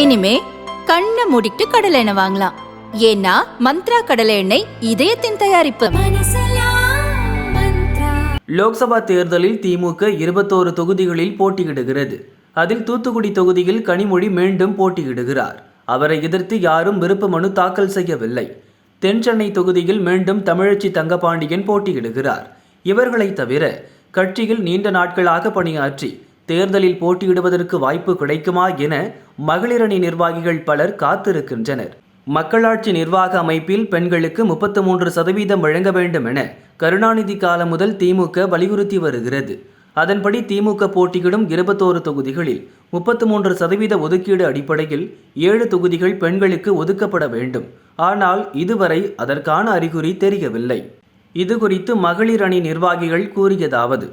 இனிமே கண்ணை மூடிட்டு கடலை எண்ணெய் வாங்கலாம். ஏன்னா மந்த்ரா கடலை எண்ணெய் இதயத்தின் தயாரிப்பு. லோக்சபா தேர்தலில் திமுக இருபத்தோரு தொகுதிகளில் போட்டியிடுகிறது. அதில் தூத்துக்குடி தொகுதியில் கனிமொழி மீண்டும் போட்டியிடுகிறார். அவரை எதிர்த்து யாரும் விருப்ப மனு தாக்கல் செய்யவில்லை. தென் சென்னை தொகுதியில் மீண்டும் தமிழச்சி தங்கபாண்டியன் போட்டியிடுகிறார். இவர்களை தவிர கட்சியில் நீண்ட நாட்களாக பணியாற்றி தேர்தலில் போட்டியிடுவதற்கு வாய்ப்பு கிடைக்குமா என மகளிரணி நிர்வாகிகள் பலர் காத்திருக்கின்றனர். மக்களாட்சி நிர்வாக அமைப்பில் பெண்களுக்கு முப்பத்து மூன்று சதவீதம் வழங்க வேண்டும் என கருணாநிதி காலம் முதல் திமுக வலியுறுத்தி வருகிறது. அதன்படி திமுக போட்டியிடும் இருபத்தோரு தொகுதிகளில் முப்பத்து மூன்று சதவீத ஒதுக்கீடு அடிப்படையில் ஏழு தொகுதிகள் பெண்களுக்கு ஒதுக்கப்பட வேண்டும். ஆனால் இதுவரை அதற்கான அறிகுறி தெரியவில்லை. இது குறித்து மகளிர் அணி நிர்வாகிகள் கூறியதாவது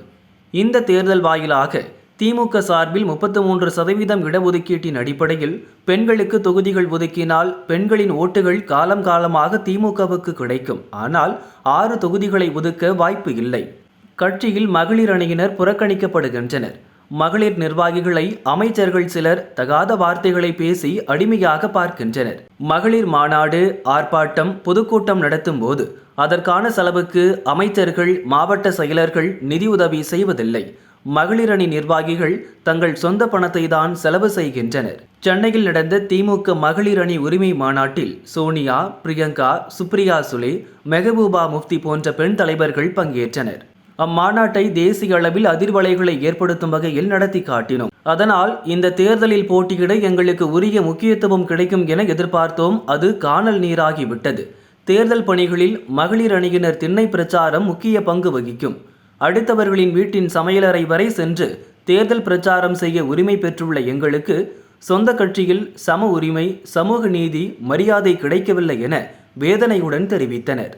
இந்த தேர்தல் வாயிலாக திமுக சார்பில் முப்பத்து மூன்று சதவீதம் இடஒதுக்கீட்டின் அடிப்படையில் பெண்களுக்கு தொகுதிகள் ஒதுக்கினால் பெண்களின் ஓட்டுகள் காலம் காலமாக திமுகவுக்கு கிடைக்கும். ஆனால் ஆறு தொகுதிகளை ஒதுக்க வாய்ப்பு இல்லை. கட்சியில் மகளிர் அணியினர் புறக்கணிக்கப்படுகின்றனர். மகளிர் நிர்வாகிகளை அமைச்சர்கள் சிலர் தகாத வார்த்தைகளை பேசி அடிமையாக பார்க்கின்றனர். மகளிர் மாநாடு ஆர்ப்பாட்டம் பொதுக்கூட்டம் நடத்தும் போது அதற்கான செலவுக்கு அமைச்சர்கள் மாவட்ட செயலர்கள் நிதியுதவி செய்வதில்லை. மகளிர் அணி நிர்வாகிகள் தங்கள் சொந்த பணத்தை தான் செலவு செய்கின்றனர். சென்னையில் நடந்த திமுக மகளிர் அணி உரிமை மாநாட்டில் சோனியா பிரியங்கா சுப்ரியா சுலே மெஹபூபா முஃப்தி போன்ற பெண் தலைவர்கள் பங்கேற்றனர். அம்மாநாட்டை தேசிய அளவில் அதிர்வலைகளை ஏற்படுத்தும் வகையில் நடத்தி காட்டினோம். அதனால் இந்த தேர்தலில் போட்டியிட எங்களுக்கு உரிய முக்கியத்துவம் கிடைக்கும் என எதிர்பார்த்தோம். அது காணல் நீராகிவிட்டது தேர்தல் பணிகளில் மகளிர் அணியினர் திண்ணை பிரச்சாரம் முக்கிய பங்கு வகிக்கும். அடுத்தவர்களின் வீட்டின் சமையலறை வரை சென்று தேர்தல் பிரச்சாரம் செய்ய உரிமை பெற்றுள்ள எங்களுக்கு சொந்த கட்சியில் சம உரிமை சமூக நீதி மரியாதை கிடைக்கவில்லை என வேதனையுடன் தெரிவித்தனர்.